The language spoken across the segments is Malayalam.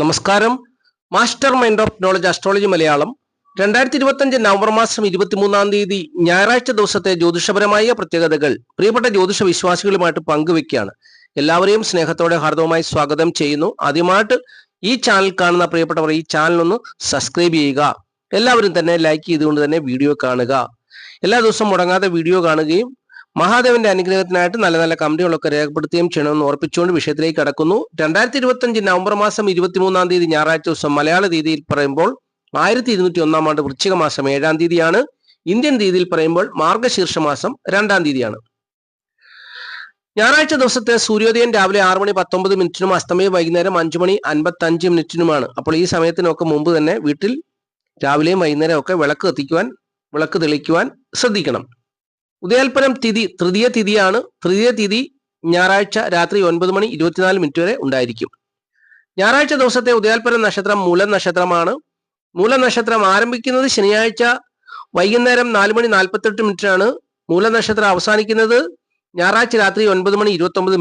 നമസ്കാരം. Master mind of knowledge astrology Malayalam. രണ്ടായിരത്തി ഇരുപത്തഞ്ച് നവംബർ മാസം ഇരുപത്തിമൂന്നാം തീയതി ഞായറാഴ്ച ദിവസത്തെ ജ്യോതിഷപരമായ പ്രത്യേകതകൾ പ്രിയപ്പെട്ട ജ്യോതിഷ വിശ്വാസികളുമായിട്ട് പങ്കുവെക്കുകയാണ്. എല്ലാവരെയും സ്നേഹത്തോടെ ഹാർദവമായി സ്വാഗതം ചെയ്യുന്നു. ആദ്യമായിട്ട് ഈ ചാനൽ കാണുന്ന പ്രിയപ്പെട്ടവർ ഈ ചാനൽ ഒന്ന് സബ്സ്ക്രൈബ് ചെയ്യുക. എല്ലാവരും തന്നെ ലൈക്ക് ചെയ്തുകൊണ്ട് തന്നെ വീഡിയോ കാണുക. എല്ലാ ദിവസവും മുടങ്ങാതെ വീഡിയോ കാണുകയും മഹാദേവന്റെ അനുഗ്രഹത്തിനായിട്ട് നല്ല നല്ല കമ്പനികളൊക്കെ രേഖപ്പെടുത്തുകയും ചെയ്യണമെന്ന് ഓർപ്പിച്ചുകൊണ്ട് വിഷയത്തിലേക്ക് കടക്കുന്നു. രണ്ടായിരത്തി ഇരുപത്തി നവംബർ മാസം ഇരുപത്തിമൂന്നാം തീയതി ഞായറാഴ്ച ദിവസം മലയാള രീതിയിൽ പറയുമ്പോൾ ആയിരത്തി ഇരുന്നൂറ്റി ഒന്നാം ആണ്ട് വൃശ്ചിക മാസം ഏഴാം തീയതിയാണ്. ഇന്ത്യൻ രീതിയിൽ പറയുമ്പോൾ മാർഗശീർഷ മാസം രണ്ടാം തീയതിയാണ്. ഞായറാഴ്ച ദിവസത്തെ സൂര്യോദയം രാവിലെ ആറ് മണി പത്തൊമ്പത് മിനിറ്റിനും അസ്തമയം വൈകുന്നേരം അഞ്ചു മണി അൻപത്തി അഞ്ച് മിനിറ്റിനുമാണ്. അപ്പോൾ ഈ സമയത്തിനൊക്കെ മുമ്പ് തന്നെ വീട്ടിൽ രാവിലെയും വൈകുന്നേരം ഒക്കെ വിളക്ക് കത്തിക്കുവാൻ വിളക്ക് തെളിക്കുവാൻ ശ്രദ്ധിക്കണം. ഉദയാൽപ്പനം തിഥി തൃതീയ തിഥിയാണ്. തൃതീയ തിഥി ഞായറാഴ്ച രാത്രി ഒൻപത് മണി ഇരുപത്തിനാല് മിനിറ്റ് വരെ ഉണ്ടായിരിക്കും. ഞായറാഴ്ച ദിവസത്തെ ഉദയാൽപ്പനം നക്ഷത്രം മൂലം നക്ഷത്രമാണ്. മൂലം നക്ഷത്രം ആരംഭിക്കുന്നത് ശനിയാഴ്ച വൈകുന്നേരം നാല് മണി നാൽപ്പത്തെട്ട് മിനിറ്റിനാണ് മൂല നക്ഷത്രം അവസാനിക്കുന്നത് ഞായറാഴ്ച രാത്രി ഒൻപത് മണി ഇരുപത്തി ഒമ്പത്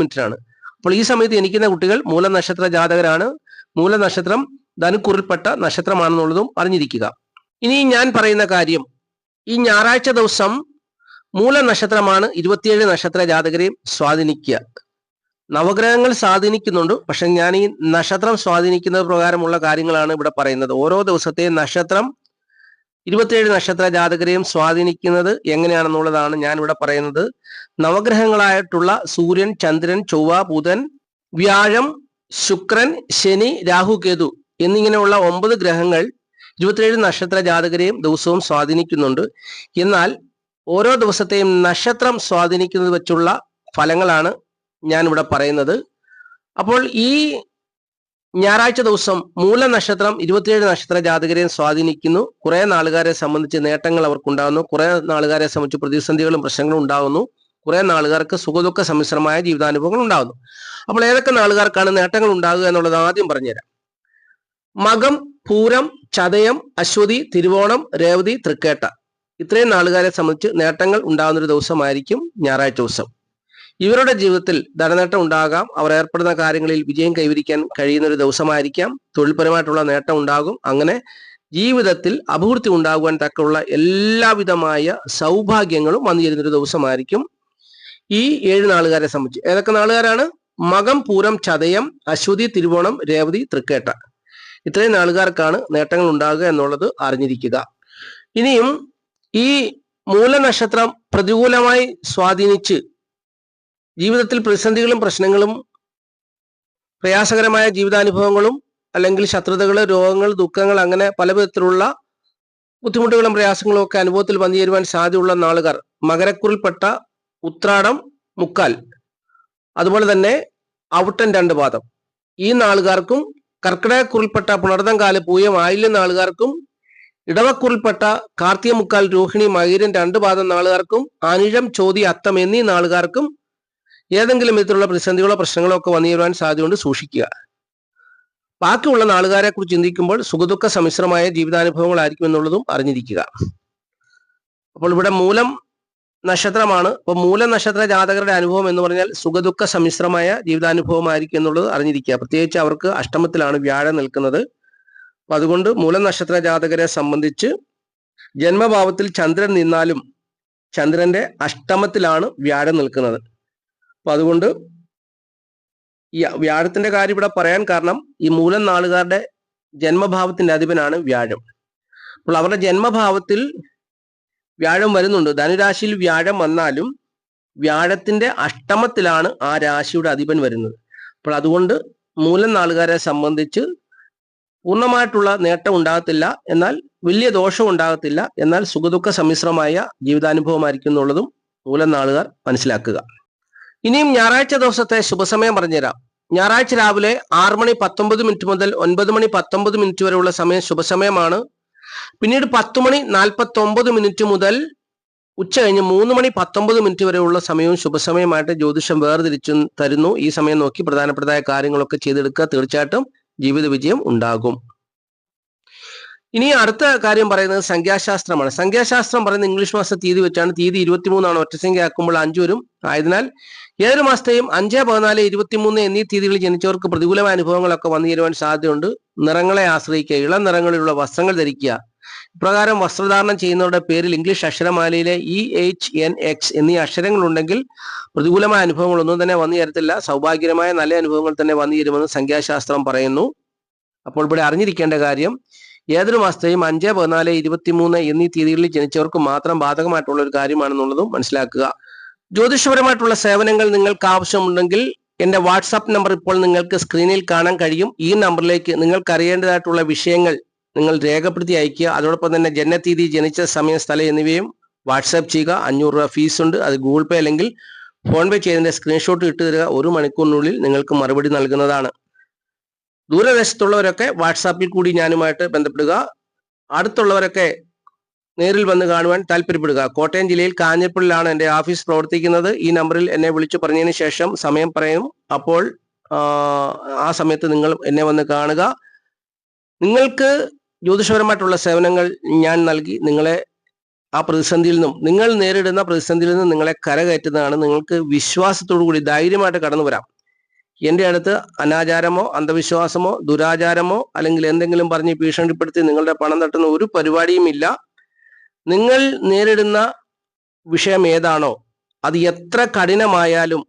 അപ്പോൾ ഈ സമയത്ത് എനിക്കുന്ന കുട്ടികൾ മൂല നക്ഷത്ര ജാതകരാണ്. മൂല നക്ഷത്രം ധനുക്കുറിൽപ്പെട്ട നക്ഷത്രമാണെന്നുള്ളതും അറിഞ്ഞിരിക്കുക. ഇനി ഞാൻ പറയുന്ന കാര്യം ഈ ഞായറാഴ്ച ദിവസം മൂല നക്ഷത്രമാണ് ഇരുപത്തിയേഴ് നക്ഷത്ര ജാതകരെയും സ്വാധീനിക്കുക. നവഗ്രഹങ്ങൾ സ്വാധീനിക്കുന്നുണ്ട്. പക്ഷെ ഞാൻ ഈ നക്ഷത്രം സ്വാധീനിക്കുന്നത് പ്രകാരമുള്ള കാര്യങ്ങളാണ് ഇവിടെ പറയുന്നത്. ഓരോ ദിവസത്തെയും നക്ഷത്രം ഇരുപത്തിയേഴ് നക്ഷത്ര ജാതകരെയും സ്വാധീനിക്കുന്നത് എങ്ങനെയാണെന്നുള്ളതാണ് ഞാൻ ഇവിടെ പറയുന്നത്. നവഗ്രഹങ്ങളായിട്ടുള്ള സൂര്യൻ ചന്ദ്രൻ ചൊവ്വ ബുധൻ വ്യാഴം ശുക്രൻ ശനി രാഹു കേതു എന്നിങ്ങനെയുള്ള ഒമ്പത് ഗ്രഹങ്ങൾ ഇരുപത്തിയേഴ് നക്ഷത്ര ജാതകരെയും ദിവസവും സ്വാധീനിക്കുന്നുണ്ട്. എന്നാൽ ഓരോ ദിവസത്തെയും നക്ഷത്രം സ്വാധീനിക്കുന്നത് വെച്ചുള്ള ഫലങ്ങളാണ് ഞാൻ ഇവിടെ പറയുന്നത്. അപ്പോൾ ഈ ഞായറാഴ്ച ദിവസം മൂല നക്ഷത്രം ഇരുപത്തിയേഴ് നക്ഷത്ര ജാതകരെയും സ്വാധീനിക്കുന്നു. കുറെ നാളുകാരെ സംബന്ധിച്ച് നേട്ടങ്ങൾ അവർക്കുണ്ടാകുന്നു. കുറെ നാളുകാരെ സംബന്ധിച്ച് പ്രതിസന്ധികളും പ്രശ്നങ്ങളും ഉണ്ടാകുന്നു. കുറെ നാളുകാർക്ക് സുഖദുഃഖ സമ്മിശ്രമായ ജീവിതാനുഭവങ്ങൾ ഉണ്ടാകുന്നു. അപ്പോൾ ഏതൊക്കെ നാളുകാർക്കാണ് നേട്ടങ്ങൾ ഉണ്ടാകുക എന്നുള്ളത് ആദ്യം പറഞ്ഞുതരാം. മകം പൂരം ചതയം അശ്വതി തിരുവോണം രേവതി തൃക്കേട്ട. ഇത്രയും നാളുകാരെ സംബന്ധിച്ച് നേട്ടങ്ങൾ ഉണ്ടാകുന്ന ഒരു ദിവസമായിരിക്കും ഞായറാഴ്ച ദിവസം. ഇവരുടെ ജീവിതത്തിൽ ധനനേട്ടം ഉണ്ടാകാം അവർ ഏർപ്പെടുന്ന കാര്യങ്ങളിൽ വിജയം കൈവരിക്കാൻ കഴിയുന്ന ഒരു ദിവസമായിരിക്കാം തൊഴിൽപരമായിട്ടുള്ള നേട്ടം ഉണ്ടാകും അങ്ങനെ ജീവിതത്തിൽ അഭിവൃദ്ധി ഉണ്ടാകുവാൻ തക്കുള്ള എല്ലാവിധമായ സൗഭാഗ്യങ്ങളും വന്നു ചേരുന്ന ഒരു ദിവസമായിരിക്കും ഈ ഏഴ് നാളുകാരെ സംബന്ധിച്ച്. ഏതൊക്കെ നാളുകാരാണ്? മകം പൂരം ചതയം അശ്വതി തിരുവോണം രേവതി തൃക്കേട്ട. ഇത്രയും നാളുകാർക്കാണ് നേട്ടങ്ങൾ ഉണ്ടാകുക എന്നുള്ളത് അറിഞ്ഞിരിക്കുക. ഇനിയും ഈ മൂലനക്ഷത്രം പ്രതികൂലമായി സ്വാധീനിച്ച് ജീവിതത്തിൽ പ്രതിസന്ധികളും പ്രശ്നങ്ങളും പ്രയാസകരമായ ജീവിതാനുഭവങ്ങളും അല്ലെങ്കിൽ ശത്രുതകൾ രോഗങ്ങൾ ദുഃഖങ്ങൾ അങ്ങനെ പല വിധത്തിലുള്ള ബുദ്ധിമുട്ടുകളും പ്രയാസങ്ങളും ഒക്കെ അനുഭവത്തിൽ വന്നു ചേരുവാൻ സാധ്യതയുള്ള നാളുകാർ. മകരക്കുറിൽപ്പെട്ട ഉത്രാടം മുക്കാൽ. അതുപോലെ തന്നെ ഔട്ടൻ രണ്ട് പാദം. ഈ നാളുകാർക്കും കർക്കിടകക്കുറിൽപ്പെട്ട പുണർതം കാൽ പൂയം ആയില്യം നാളുകാർക്കും ഇടവക്കുറിൽപ്പെട്ട കാർത്തിക മുക്കാൽ രോഹിണി മകീരൻ രണ്ട് പാദം നാളുകാർക്കും അനിഴം ചോതി അത്തം എന്നീ നാളുകാർക്കും ഏതെങ്കിലും വിധത്തിലുള്ള പ്രതിസന്ധികളോ പ്രശ്നങ്ങളോ ഒക്കെ വന്നു ചേരുവാൻ സാധ്യതയുണ്ട് സൂക്ഷിക്കുക. ബാക്കിയുള്ള നാളുകാരെ കുറിച്ച് ചിന്തിക്കുമ്പോൾ സുഖദുഃഖ സമ്മിശ്രമായ ജീവിതാനുഭവങ്ങളായിരിക്കും എന്നുള്ളതും അറിഞ്ഞിരിക്കുക. അപ്പോൾ ഇവിടെ മൂലം നക്ഷത്രമാണ്. അപ്പോൾ മൂല നക്ഷത്ര ജാതകരുടെ അനുഭവം എന്ന് പറഞ്ഞാൽ സുഖദുഃഖ സമ്മിശ്രമായ ജീവിതാനുഭവമായിരിക്കും എന്നുള്ളത് അറിഞ്ഞിരിക്കുക. പ്രത്യേകിച്ച് അവർക്ക് അഷ്ടമത്തിലാണ് വ്യാഴം നിൽക്കുന്നത്. അപ്പൊ അതുകൊണ്ട് മൂലനക്ഷത്ര ജാതകരെ സംബന്ധിച്ച് ജന്മഭാവത്തിൽ ചന്ദ്രൻ നിന്നാലും ചന്ദ്രന്റെ അഷ്ടമത്തിലാണ് വ്യാഴം നിൽക്കുന്നത്. അപ്പൊ അതുകൊണ്ട് ഈ വ്യാഴത്തിന്റെ കാര്യം ഇവിടെ പറയാൻ കാരണം ഈ മൂലം നാളുകാരുടെ ജന്മഭാവത്തിന്റെ അധിപനാണ് വ്യാഴം. അപ്പോൾ അവരുടെ ജന്മഭാവത്തിൽ വ്യാഴം വരുന്നുണ്ട്. ധനുരാശിയിൽ വ്യാഴം വന്നാലും വ്യാഴത്തിന്റെ അഷ്ടമത്തിലാണ് ആ രാശിയുടെ അധിപൻ വരുന്നത്. അപ്പോൾ അതുകൊണ്ട് മൂലം നാളുകാരെ സംബന്ധിച്ച് പൂർണമായിട്ടുള്ള നേട്ടം ഉണ്ടാകത്തില്ല. എന്നാൽ വലിയ ദോഷം ഉണ്ടാകത്തില്ല. എന്നാൽ സുഖദുഃഖ സമ്മിശ്രമായ ജീവിതാനുഭവമായിരിക്കും എന്നുള്ളതും മൂലം നാളുകാർ മനസ്സിലാക്കുക. ഇനിയും ഞായറാഴ്ച ദിവസത്തെ ശുഭസമയം പറഞ്ഞുതരാം. ഞായറാഴ്ച രാവിലെ ആറ് മണി പത്തൊമ്പത് മിനിറ്റ് മുതൽ ഒൻപത് മണി പത്തൊമ്പത് മിനിറ്റ് വരെയുള്ള സമയം ശുഭസമയമാണ്. പിന്നീട് പത്ത് മണി നാൽപ്പത്തി ഒമ്പത് മിനിറ്റ് മുതൽ ഉച്ച കഴിഞ്ഞ് മൂന്ന് മണി പത്തൊമ്പത് മിനിറ്റ് വരെയുള്ള സമയവും ശുഭസമയമായിട്ട് ജ്യോതിഷം വേർതിരിച്ചു തരുന്നു. ഈ സമയം നോക്കി പ്രധാനപ്പെട്ടതായ കാര്യങ്ങളൊക്കെ ചെയ്തെടുക്കുക. തീർച്ചയായിട്ടും ജീവിത വിജയം ഉണ്ടാകും. ഇനി അടുത്ത കാര്യം പറയുന്നത് സംഖ്യാശാസ്ത്രമാണ്. സംഖ്യാശാസ്ത്രം പറയുന്നത് ഇംഗ്ലീഷ് മാസ തീയതി വെച്ചാണ്. തീയതി ഇരുപത്തിമൂന്നാണ്. ഒറ്റസംഖ്യ ആക്കുമ്പോൾ അഞ്ചു വരും. ആയതിനാൽ ഏതൊരു മാസത്തെയും അഞ്ച് പതിനാല് ഇരുപത്തിമൂന്ന് എന്നീ തീയതികളിൽ ജനിച്ചവർക്ക് പ്രതികൂലമായ അനുഭവങ്ങളൊക്കെ വന്നു ചേരുവാൻ സാധ്യതയുണ്ട്. നിറങ്ങളെ ആശ്രയിക്കുക ഇളം നിറങ്ങളിലുള്ള വസ്ത്രങ്ങൾ ധരിക്കുക ഇപ്രകാരം വസ്ത്രധാരണം ചെയ്യുന്നവരുടെ പേരിൽ ഇംഗ്ലീഷ് അക്ഷരമാലയിലെ ഇ എച്ച് എൻ എക്സ് എന്നീ അക്ഷരങ്ങൾ അക്ഷരങ്ങളുണ്ടെങ്കിൽ പ്രതികൂലമായ അനുഭവങ്ങളൊന്നും തന്നെ വന്നു ചേരത്തില്ല. സൗഭാഗ്യകരമായ നല്ല അനുഭവങ്ങൾ തന്നെ വന്നു ചേരുമെന്ന് സംഖ്യാശാസ്ത്രം പറയുന്നു. അപ്പോൾ ഇവിടെ അറിഞ്ഞിരിക്കേണ്ട കാര്യം ഏതൊരു മാസത്തെയും അഞ്ച് പതിനാല് ഇരുപത്തിമൂന്ന് എന്നീ തീയതികളിൽ ജനിച്ചവർക്ക് മാത്രം ബാധകമായിട്ടുള്ള ഒരു കാര്യമാണെന്നുള്ളതും മനസ്സിലാക്കുക. ജ്യോതിഷപരമായിട്ടുള്ള സേവനങ്ങൾ നിങ്ങൾക്ക് ആവശ്യമുണ്ടെങ്കിൽ എന്റെ വാട്സാപ്പ് നമ്പർ ഇപ്പോൾ നിങ്ങൾക്ക് സ്ക്രീനിൽ കാണാൻ കഴിയും. ഈ നമ്പറിലേക്ക് നിങ്ങൾക്ക് അറിയേണ്ടതായിട്ടുള്ള വിഷയങ്ങൾ നിങ്ങൾ രേഖപ്പെടുത്തി അയക്കുക അതോടൊപ്പം തന്നെ ജനനത്തീയതി ജനിച്ച സമയം സ്ഥലം എന്നിവയും വാട്സാപ്പ് ചെയ്യുക. അഞ്ഞൂറ് രൂപ ഫീസ് ഉണ്ട്. അത് ഗൂഗിൾ പേ അല്ലെങ്കിൽ ഫോൺ പേ ചെയ്തതിന്റെ സ്ക്രീൻഷോട്ട് ഇട്ട് തരിക. ഒരു മണിക്കൂറിനുള്ളിൽ നിങ്ങൾക്ക് മറുപടി നൽകുന്നതാണ്. ദൂരദേശത്തുള്ളവരൊക്കെ വാട്സാപ്പിൽ കൂടി ഞാനുമായിട്ട് ബന്ധപ്പെടുക. അടുത്തുള്ളവരൊക്കെ നേരിൽ വന്ന് കാണുവാൻ താല്പര്യപ്പെടുക. കോട്ടയം ജില്ലയിൽ കാഞ്ഞിരപ്പള്ളിയിലാണ് എന്റെ ഓഫീസ് പ്രവർത്തിക്കുന്നത്. ഈ നമ്പറിൽ എന്നെ വിളിച്ചു പറഞ്ഞതിന് ശേഷം സമയം പറയും. അപ്പോൾ ആ സമയത്ത് നിങ്ങൾ എന്നെ വന്ന് കാണുക. നിങ്ങൾക്ക് ജ്യോതിഷപരമായിട്ടുള്ള സേവനങ്ങൾ ഞാൻ നൽകി. നിങ്ങളെ ആ പ്രതിസന്ധിയിൽ നിന്നും നിങ്ങൾ നേരിടുന്ന പ്രതിസന്ധിയിൽ നിന്നും നിങ്ങളെ കരകയറ്റുന്നതാണ്. നിങ്ങൾക്ക് വിശ്വാസത്തോടു കൂടി ധൈര്യമായിട്ട് കടന്നു വരാം. എന്റെ അടുത്ത് അനാചാരമോ അന്ധവിശ്വാസമോ ദുരാചാരമോ അല്ലെങ്കിൽ എന്തെങ്കിലും പറഞ്ഞ് ഭീഷണിപ്പെടുത്തി നിങ്ങളുടെ പണം തട്ടുന്ന ഒരു പരിപാടിയും ഇല്ല. നിങ്ങൾ നേരിടുന്ന വിഷയം ഏതാണോ അത് എത്ര കഠിനമായാലും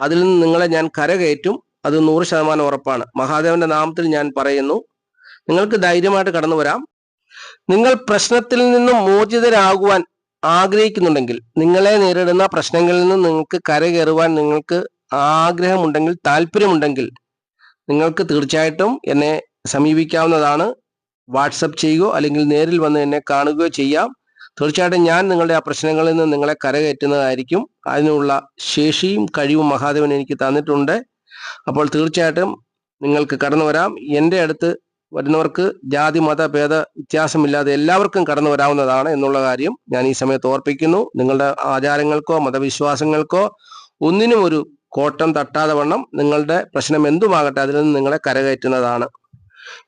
അതിൽ നിന്ന് നിങ്ങളെ ഞാൻ കരകയറ്റും. അത് നൂറ് ശതമാനം ഉറപ്പാണ്. മഹാദേവന്റെ നാമത്തിൽ ഞാൻ പറയുന്നു. നിങ്ങൾക്ക് ധൈര്യമായിട്ട് കടന്നു വരാം. നിങ്ങൾ പ്രശ്നത്തിൽ നിന്നും മോചിതരാകുവാൻ ആഗ്രഹിക്കുന്നുണ്ടെങ്കിൽ നിങ്ങളെ നേരിടുന്ന പ്രശ്നങ്ങളിൽ നിന്ന് നിങ്ങൾക്ക് കരകയറുവാൻ നിങ്ങൾക്ക് ആഗ്രഹമുണ്ടെങ്കിൽ താല്പര്യമുണ്ടെങ്കിൽ നിങ്ങൾക്ക് തീർച്ചയായിട്ടും എന്നെ സമീപിക്കാവുന്നതാണ്. വാട്സപ്പ് ചെയ്യുകയോ അല്ലെങ്കിൽ നേരിൽ വന്ന് എന്നെ കാണുകയോ ചെയ്യാം. തീർച്ചയായിട്ടും ഞാൻ നിങ്ങളുടെ ആ പ്രശ്നങ്ങളിൽ നിന്ന് നിങ്ങളെ കരകയറ്റുന്നതായിരിക്കും. അതിനുള്ള ശേഷിയും കഴിവും മഹാദേവൻ എനിക്ക് തന്നിട്ടുണ്ട്. അപ്പോൾ തീർച്ചയായിട്ടും നിങ്ങൾക്ക് കടന്നു വരാം. എന്റെ അടുത്ത് വരുന്നവർക്ക് ജാതി മത ഭേദ വ്യത്യാസമില്ലാതെ എല്ലാവർക്കും കടന്നു വരാവുന്നതാണ് എന്നുള്ള കാര്യം ഞാൻ ഈ സമയത്ത് ഓർപ്പിക്കുന്നു. നിങ്ങളുടെ ആചാരങ്ങൾക്കോ മതവിശ്വാസങ്ങൾക്കോ ഒന്നിനും ഒരു കോട്ടം തട്ടാതെ വണ്ണം നിങ്ങളുടെ പ്രശ്നം എന്തുമാകട്ടെ അതിൽ നിന്ന് നിങ്ങളെ കരകയറ്റുന്നതാണ്.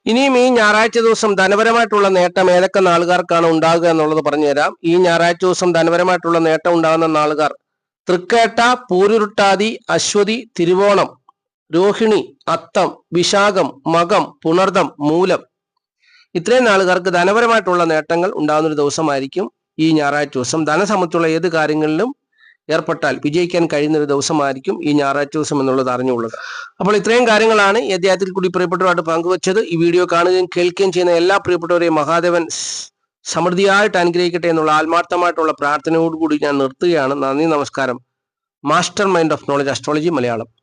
ഇനിയും ഈ ഞായറാഴ്ച ദിവസം ധനപരമായിട്ടുള്ള നേട്ടം ഏതൊക്കെ നാളുകാർക്കാണ് ഉണ്ടാകുക എന്നുള്ളത് പറഞ്ഞുതരാം ഈ ഞായറാഴ്ച ദിവസം ധനപരമായിട്ടുള്ള നേട്ടം ഉണ്ടാകുന്ന നാളുകാർ തൃക്കേട്ട പൂരുരുട്ടാതി അശ്വതി തിരുവോണം രോഹിണി അത്തം വിശാഖം മകം പുണർദം മൂലം. ഇത്രയും നാളുകാർക്ക് ധനപരമായിട്ടുള്ള നേട്ടങ്ങൾ ഉണ്ടാകുന്ന ഒരു ദിവസമായിരിക്കും ഈ ഞായറാഴ്ച ദിവസം. ധനസമത്തുള്ള ഏത് കാര്യങ്ങളിലും ഏർപ്പെട്ടാൽ വിജയിക്കാൻ കഴിയുന്ന ഒരു ദിവസമായിരിക്കും ഈ ഞായറാഴ്ച ദിവസം എന്നുള്ളത് അറിഞ്ഞുള്ളത് അപ്പോൾ ഇത്രയും കാര്യങ്ങളാണ് ഈ അധ്യായത്തിൽ കൂടി പ്രിയപ്പെട്ടവരായിട്ട് പങ്കുവച്ചത്. ഈ വീഡിയോ കാണുകയും കേൾക്കുകയും ചെയ്യുന്ന എല്ലാ പ്രിയപ്പെട്ടവരെയും മഹാദേവൻ സമൃദ്ധിയായിട്ട് അനുഗ്രഹിക്കട്ടെ എന്നുള്ള ആത്മാർത്ഥമായിട്ടുള്ള പ്രാർത്ഥനയോടുകൂടി ഞാൻ നിർത്തുകയാണ്. നന്ദി നമസ്കാരം. Master mind of knowledge astrology Malayalam.